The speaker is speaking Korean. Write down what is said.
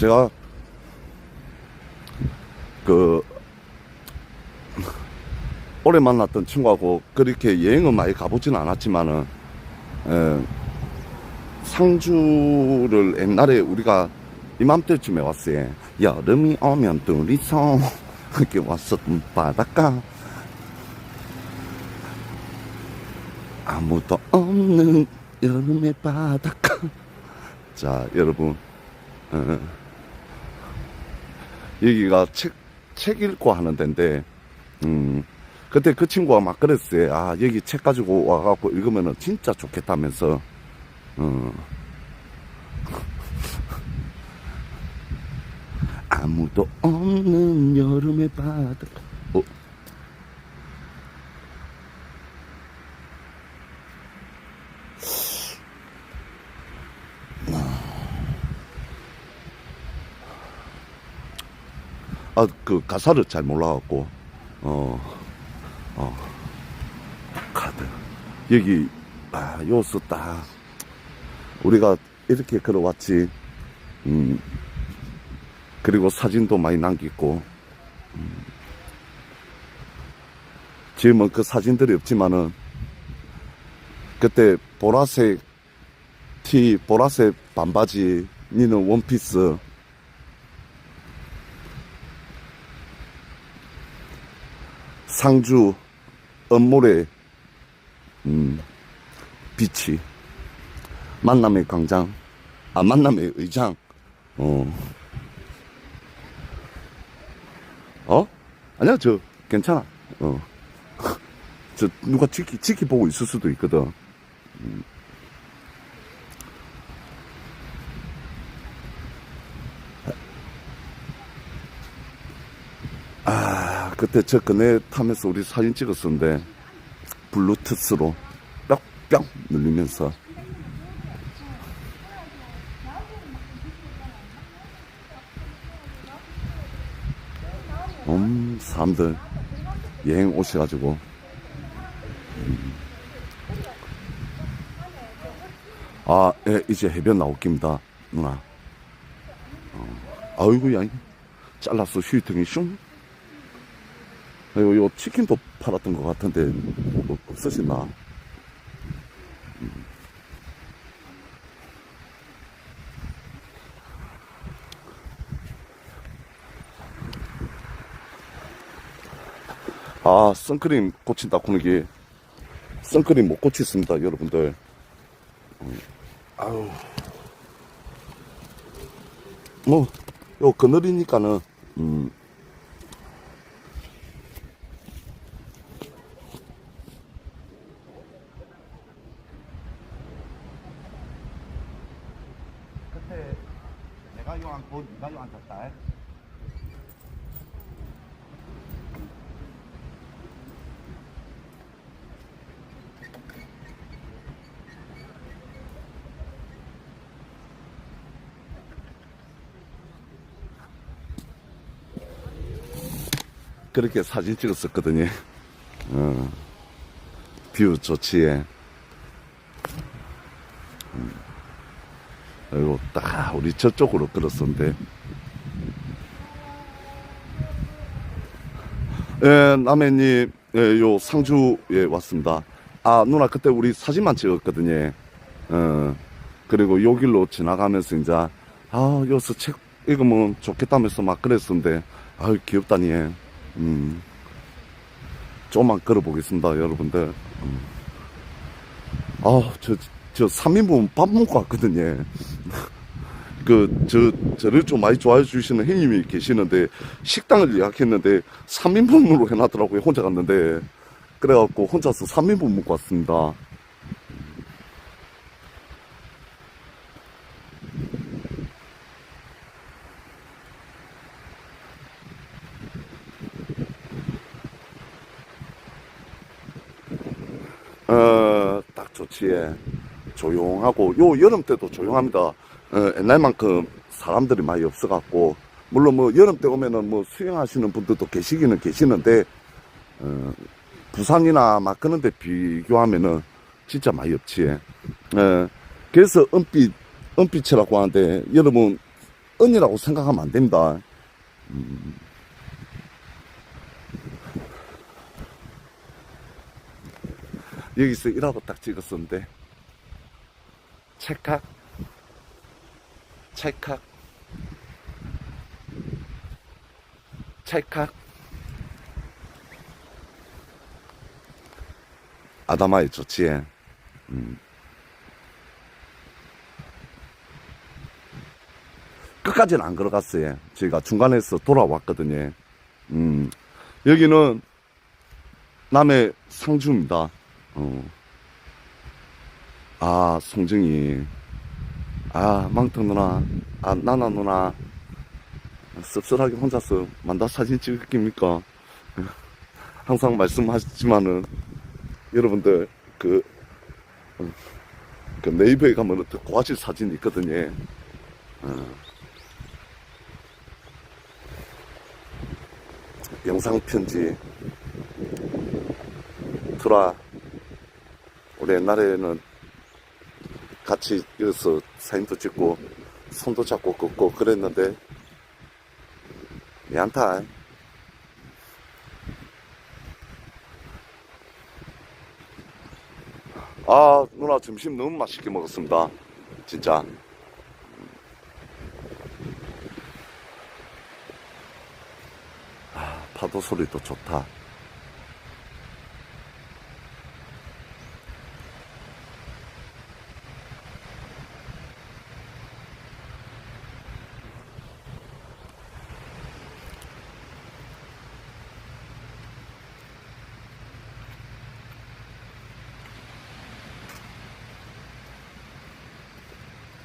제가 그 오래 만났던 친구하고 그렇게 여행은 많이 가보진 않았지만은 에, 상주를 옛날에 우리가 이맘때쯤에 왔어요. 여름이 오면 둘이서 이렇게 왔었던 바닷가 아무도 없는 여름의 바닷가 자 여러분 어, 여기가 책, 책 읽고 하는 데인데 음, 그때 그 친구가 막 그랬어요. 아, 여기 책 가지고 와갖고 읽으면은 진짜 좋겠다면서, 어. 아무도 없는 여름의 바다. 어? 아, 그 가사를 잘 몰라갖고, 어. 어, 카드. 여기, 아, 요수 딱. 우리가 이렇게 걸어왔지. 음. 그리고 사진도 많이 남기고. 음. 지금은 그 사진들이 없지만은, 그때 보라색 티, 보라색 반바지, 니는 원피스, 상주 엄모래 음, 비치 만남의 광장 아 만남의 의장 어 어? 아니야 저 괜찮아 어 저 누가 지키 지키보고 있을 수도 있거든 음. 아, 그때 저 그네 타면서 우리 사진 찍었었는데, 블루투스로 뿅뿅 눌리면서. 음, 사람들 여행 오셔가지고. 음. 아, 예, 이제 해변 나올 깁니다, 누나. 어, 아이고, 야, 잘랐어, 휴이통이 슝. 요, 요 치킨도 팔았던 것 같은데 뭐 없으시나? 음. 아 선크림 고친다 고는게 선크림 못 고치습니다 여러분들 음. 아유 뭐 요 그늘이니까는 음 그때 내가 요 앉았다. 그렇게 사진 찍었었거든요. 어, 뷰 좋지. 그리고 딱 우리 저쪽으로 걸었었는데. 예, 남해님 예, 요 상주에 왔습니다. 아 누나 그때 우리 사진만 찍었거든요. 어, 그리고 요 길로 지나가면서 이제 아 여기서 책 읽으면 좋겠다면서 막 그랬었는데 아유 귀엽다니. 음, 조금만 걸어보겠습니다 여러분들. 음. 아저 저 3인분 밥 먹고 왔거든요. 그, 저, 저를 좀 많이 좋아해 주시는 형님이 계시는데, 식당을 예약했는데, 3인분으로 해놨더라고요. 혼자 갔는데. 그래갖고, 혼자서 3인분 먹고 왔습니다. 어, 딱 좋지. 조용하고, 요 여름 때도 조용합니다. 어, 옛날만큼 사람들이 많이 없어갖고, 물론 뭐 여름 때 오면은 뭐 수영하시는 분들도 계시기는 계시는데, 어, 부산이나 막 그런 데 비교하면은 진짜 많이 없지. 어, 그래서 은빛, 은빛이라고 하는데, 여러분 은이라고 생각하면 안 됩니다. 음. 여기서 일하고 딱 찍었었는데 찰칵 찰칵 찰칵 아다마에 좋지 음. 끝까지는 안 걸어갔어요 저희가 중간에서 돌아왔거든요 음. 여기는 남해 상주입니다 어. 아 송정이 아 망태 누나. 아 나나 누나. 씁쓸하게 혼자서 만다 사진 찍을 깁니까? 항상 말씀하시지만은 여러분들 그, 음, 그 네이버에 가면은 또 고화질 사진이 있거든요. 어. 영상 편지. 투라 우리 옛날에는 같이 여기서 사진도 찍고 손도 잡고 걷고 그랬는데 미안타. 아 누나 점심 너무 맛있게 먹었습니다. 진짜. 아, 파도 소리도 좋다